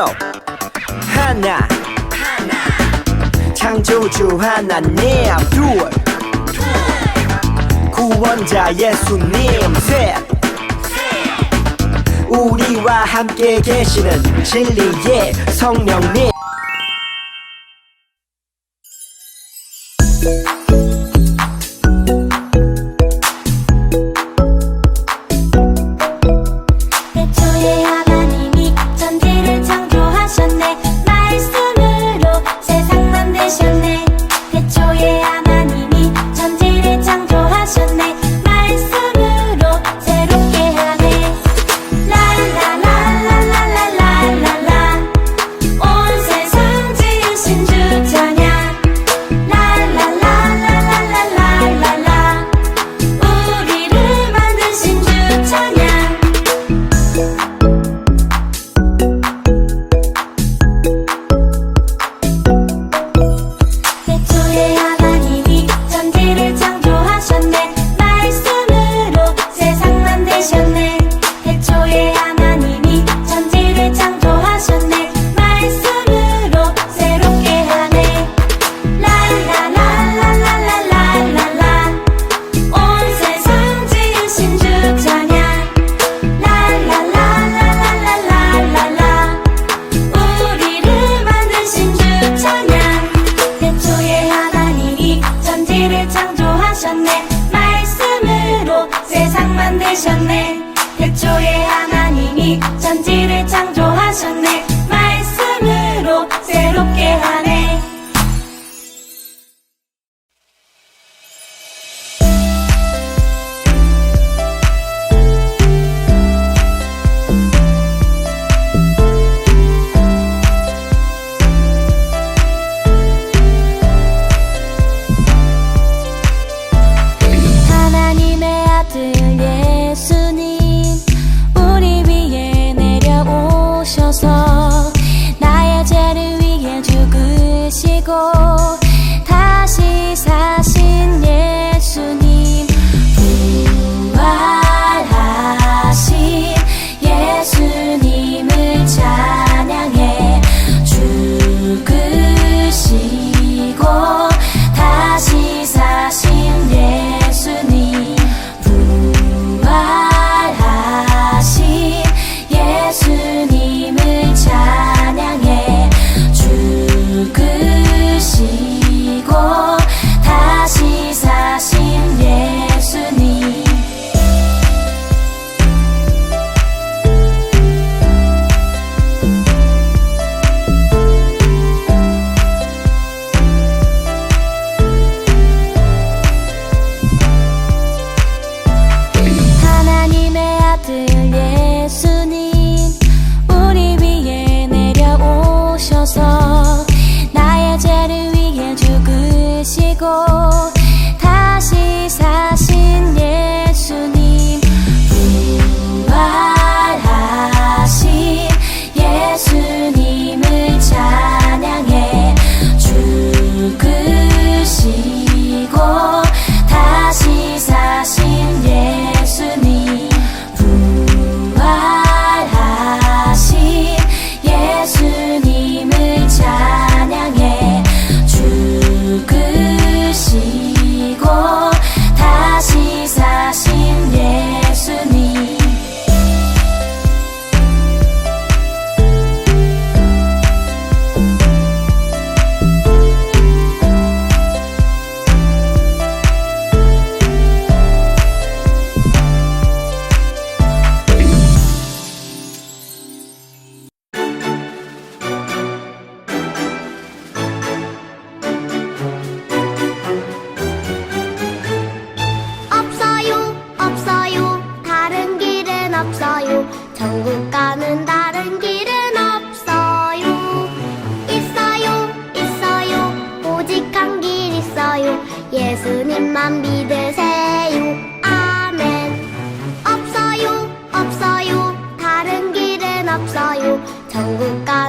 요. 하나. 창조주 하나님. 둘. 구원자 예수님. 셋. 우리와 함께 계시는 진리의 성령님. 오셨네. 말씀으로 세상 만드셨네. 태초에 하나님이 천지를 창조하셨네.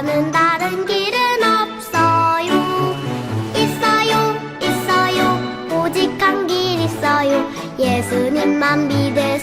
가는 다른 길은 없어요. 있어요, 있어요. 오직 한 길 있어요. 예수님만 믿으세요.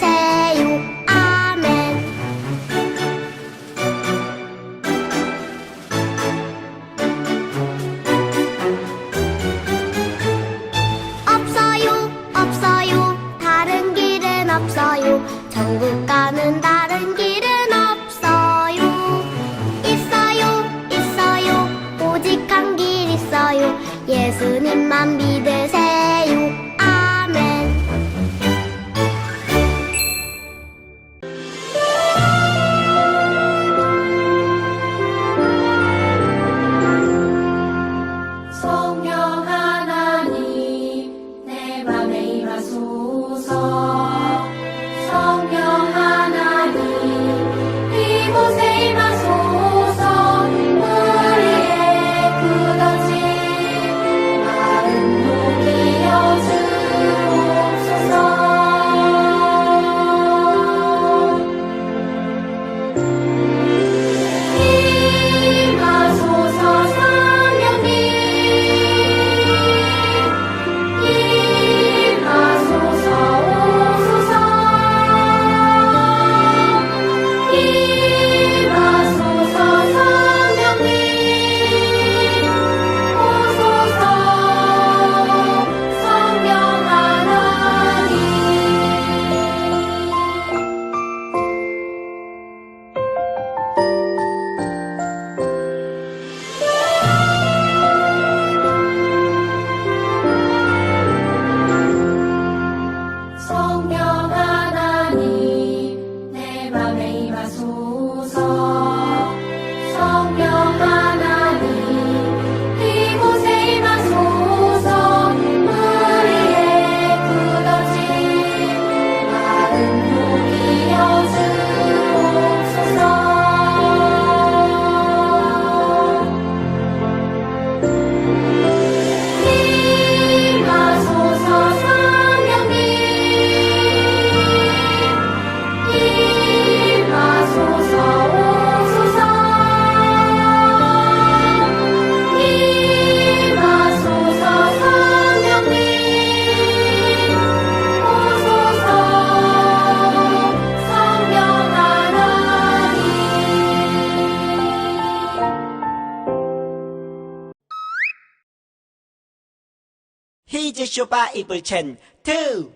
이제 쇼바 입을 첸투.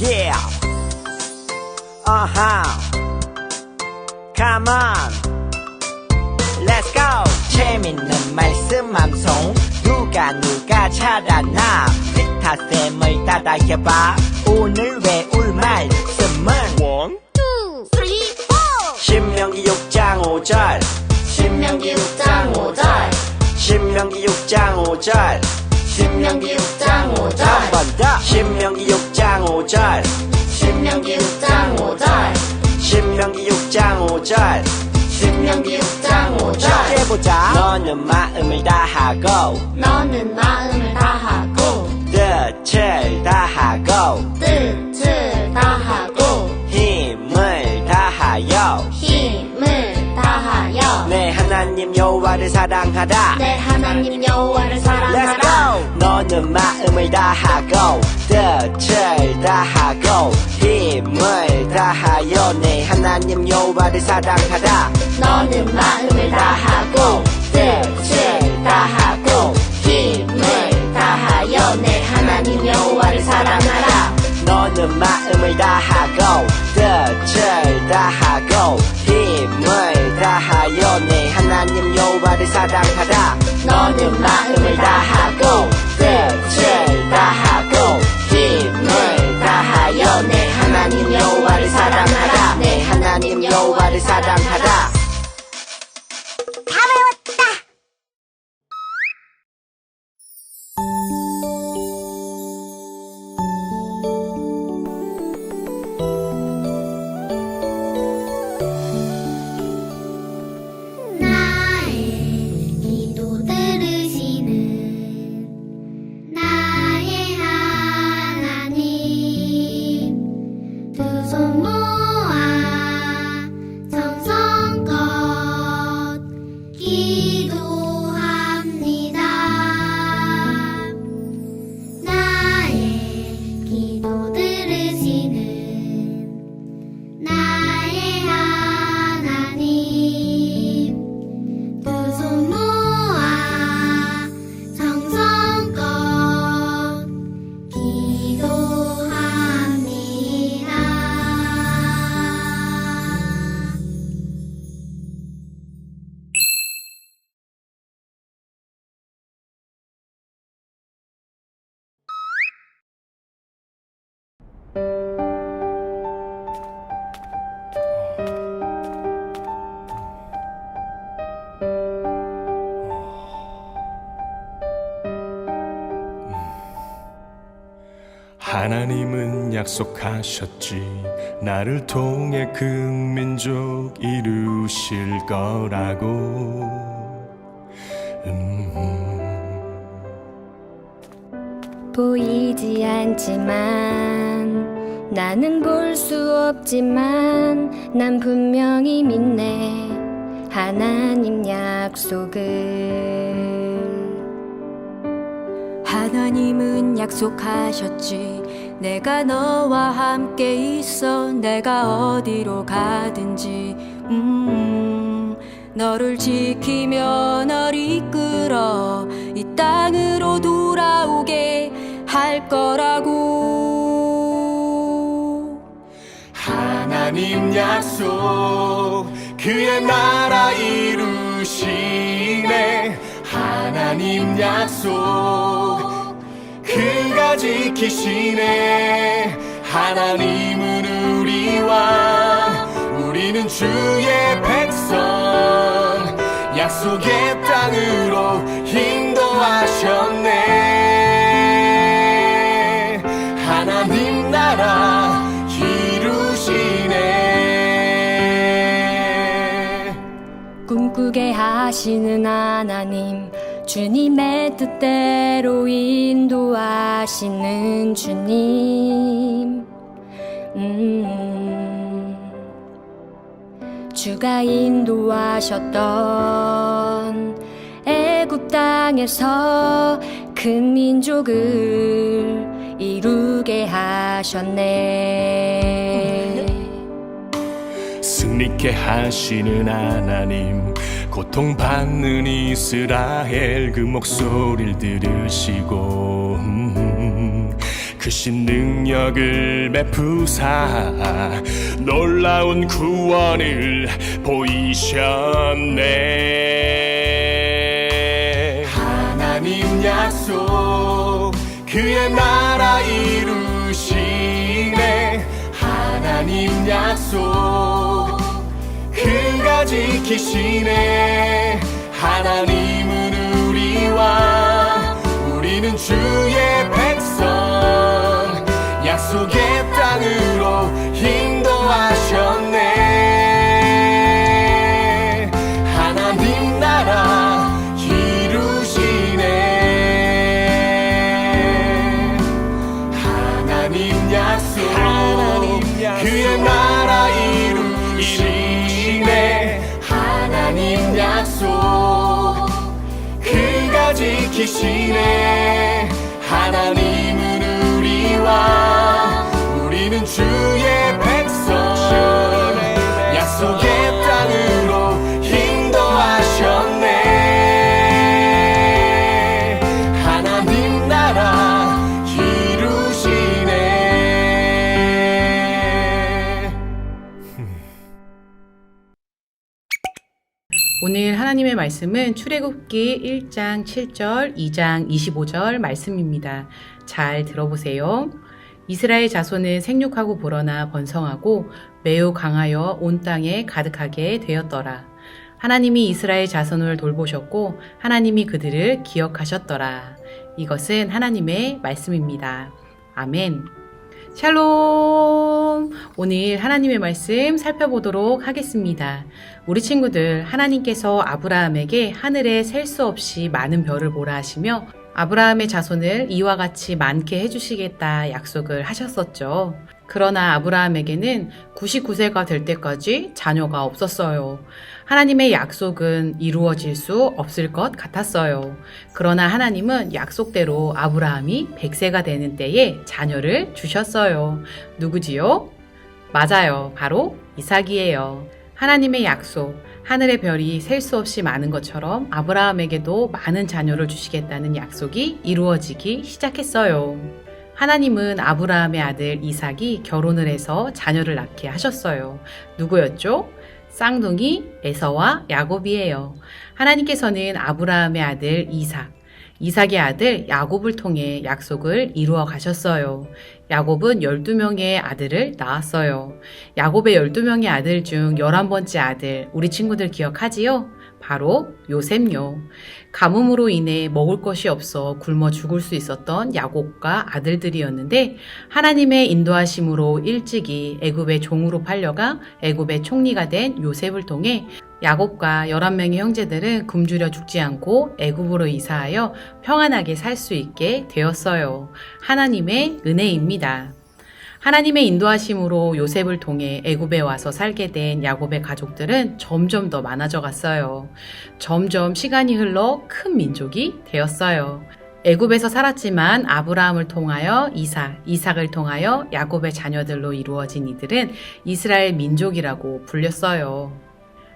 Yeah. Uh-huh. Come on. Let's go. 재밌는 말씀 방송. 누가 누가 찾아나. 기타쌤을 따라해봐. 오늘 외울 말씀은? 원 투, 쓰리, 포. 신명기 6장 5절. 신명기 6장 5절. 신명기 6장 5절 신명기 6장 5절. 한번더 신명기 6장 5절. 신명기 6장 5절. 신명기 6장 5절. 신명기 6장 5절. 해보자. 너는 마음을 다하고. 너는 마음을 다하고. 뜻을 다하고. 뜻을 다하고. 힘을 다하여. 힘을 다하여. 내 하나님 여호와를 사랑하라 내 하나님 여호와를 사랑하라 너는 마음을 다하고 뜻을 다하고 힘을 다하여 내 하나님 여호와를 사랑하라. 너는 마음을 다하고 뜻을 하나님은 약속하셨지. 나를 통해 그 민족 이루실 거라고. 음. 보이지 않지만 나는 볼 수 없지만 난 분명히 믿네. 하나님 약속을 하나님은 약속하셨지. 내가 너와 함께 있어 내가 어디로 가든지. 음 너를 지키며 널 이끌어 이 땅으로 돌아오게 할 거라고. 하나님 약속 그의 나라 이루시네. 하나님 약속 그가 지키시네. 하나님은 우리 왕 우리는 주의 백성. 약속의 땅으로 인도하셨네. 하나님 나라 이루시네. 꿈꾸게 하시는 하나님 주님의 뜻대로 인도하시는 주님. 음, 주가 인도하셨던 애굽 땅에서 큰 민족을 이루게 하셨네. 승리케 하시는 하나님 고통받는 이스라엘 그 목소리를 들으시고 음, 크신 능력을 베푸사 놀라운 구원을 보이셨네. 하나님 약속 그의 나라 이루시네. 하나님 약속 지키시네. 하나님은 우리와 우리는 주의 그 말씀은 출애굽기 1장 7절, 2장 25절 말씀입니다. 잘 들어보세요. 이스라엘 자손은 생육하고 불어나 번성하고 매우 강하여 온 땅에 가득하게 되었더라. 하나님이 이스라엘 자손을 돌보셨고 하나님이 그들을 기억하셨더라. 이것은 하나님의 말씀입니다. 아멘. 샬롬! 오늘 하나님의 말씀 살펴보도록 하겠습니다. 우리 친구들, 하나님께서 아브라함에게 하늘에 셀 수 없이 많은 별을 보라 하시며 아브라함의 자손을 이와 같이 많게 해주시겠다 약속을 하셨었죠. 그러나 아브라함에게는 99세가 될 때까지 자녀가 없었어요. 하나님의 약속은 이루어질 수 없을 것 같았어요. 그러나 하나님은 약속대로 아브라함이 100세가 되는 때에 자녀를 주셨어요. 누구지요? 맞아요. 바로 이삭이에요. 하나님의 약속, 하늘의 별이 셀 수 없이 많은 것처럼 아브라함에게도 많은 자녀를 주시겠다는 약속이 이루어지기 시작했어요. 하나님은 아브라함의 아들 이삭이 결혼을 해서 자녀를 낳게 하셨어요. 누구였죠? 쌍둥이 에서와 야곱이에요. 하나님께서는 아브라함의 아들 이삭, 이삭의 아들 야곱을 통해 약속을 이루어 가셨어요. 야곱은 12명의 아들을 낳았어요. 야곱의 12명의 아들 중 11번째 아들, 우리 친구들 기억하지요? 바로 요셉요. 가뭄으로 인해 먹을 것이 없어 굶어 죽을 수 있었던 야곱과 아들들이었는데 하나님의 인도하심으로 일찍이 애굽의 종으로 팔려가 애굽의 총리가 된 요셉을 통해 야곱과 11명의 형제들은 굶주려 죽지 않고 애굽으로 이사하여 평안하게 살 수 있게 되었어요. 하나님의 은혜입니다. 하나님의 인도하심으로 요셉을 통해 애굽에 와서 살게 된 야곱의 가족들은 점점 더 많아져 갔어요. 점점 시간이 흘러 큰 민족이 되었어요. 애굽에서 살았지만 아브라함을 통하여 이삭, 이삭을 통하여 야곱의 자녀들로 이루어진 이들은 이스라엘 민족이라고 불렸어요.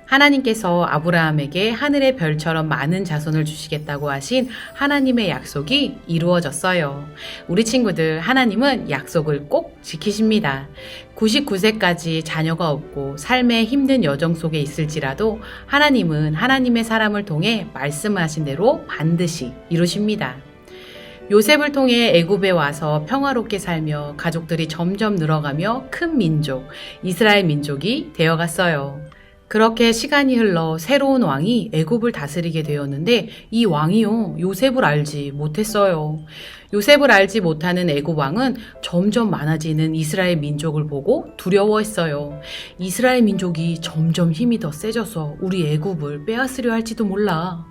하나님께서 아브라함에게 하늘의 별처럼 많은 자손을 주시겠다고 하신 하나님의 약속이 이루어졌어요. 우리 친구들, 하나님은 약속을 꼭 지키십니다. 99세까지 자녀가 없고 삶의 힘든 여정 속에 있을지라도 하나님은 하나님의 사람을 통해 말씀하신 대로 반드시 이루십니다. 요셉을 통해 애굽에 와서 평화롭게 살며 가족들이 점점 늘어가며 큰 민족, 이스라엘 민족이 되어갔어요. 그렇게 시간이 흘러 새로운 왕이 애굽을 다스리게 되었는데 이 왕이요 요셉을 알지 못했어요. 요셉을 알지 못하는 애굽 왕은 점점 많아지는 이스라엘 민족을 보고 두려워했어요. 이스라엘 민족이 점점 힘이 더 세져서 우리 애굽을 빼앗으려 할지도 몰라.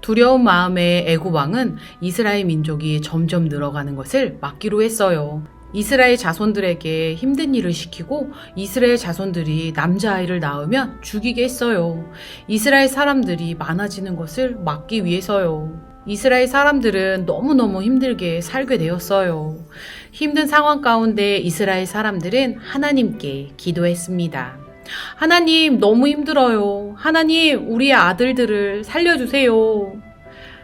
두려운 마음에 애굽 왕은 이스라엘 민족이 점점 늘어가는 것을 막기로 했어요. 이스라엘 자손들에게 힘든 일을 시키고 이스라엘 자손들이 남자아이를 낳으면 죽이게 했어요. 이스라엘 사람들이 많아지는 것을 막기 위해서요. 이스라엘 사람들은 너무너무 힘들게 살게 되었어요. 힘든 상황 가운데 이스라엘 사람들은 하나님께 기도했습니다. 하나님, 너무 힘들어요. 하나님, 우리의 아들들을 살려주세요.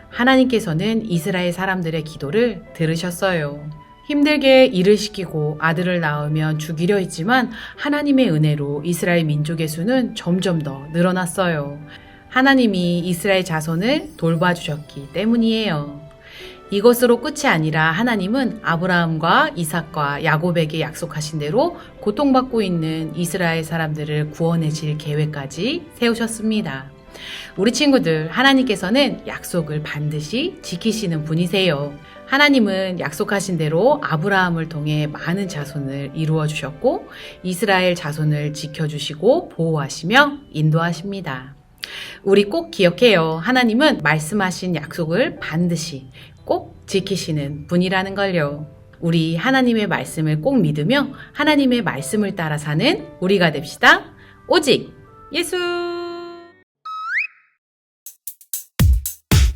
하나님께서는 이스라엘 사람들의 기도를 들으셨어요. 힘들게 일을 시키고 아들을 낳으면 죽이려 했지만 하나님의 은혜로 이스라엘 민족의 수는 점점 더 늘어났어요. 하나님이 이스라엘 자손을 돌봐주셨기 때문이에요. 이것으로 끝이 아니라 하나님은 아브라함과 이삭과 야곱에게 약속하신 대로 고통받고 있는 이스라엘 사람들을 구원해 질 계획까지 세우셨습니다. 우리 친구들, 하나님께서는 약속을 반드시 지키시는 분이세요. 하나님은 약속하신 대로 아브라함을 통해 많은 자손을 이루어 주셨고, 이스라엘 자손을 지켜주시고 보호하시며 인도하십니다. 우리 꼭 기억해요. 하나님은 말씀하신 약속을 반드시 꼭 지키시는 분이라는 걸요. 우리 하나님의 말씀을 꼭 믿으며 하나님의 말씀을 따라 사는 우리가 됩시다. 오직 예수!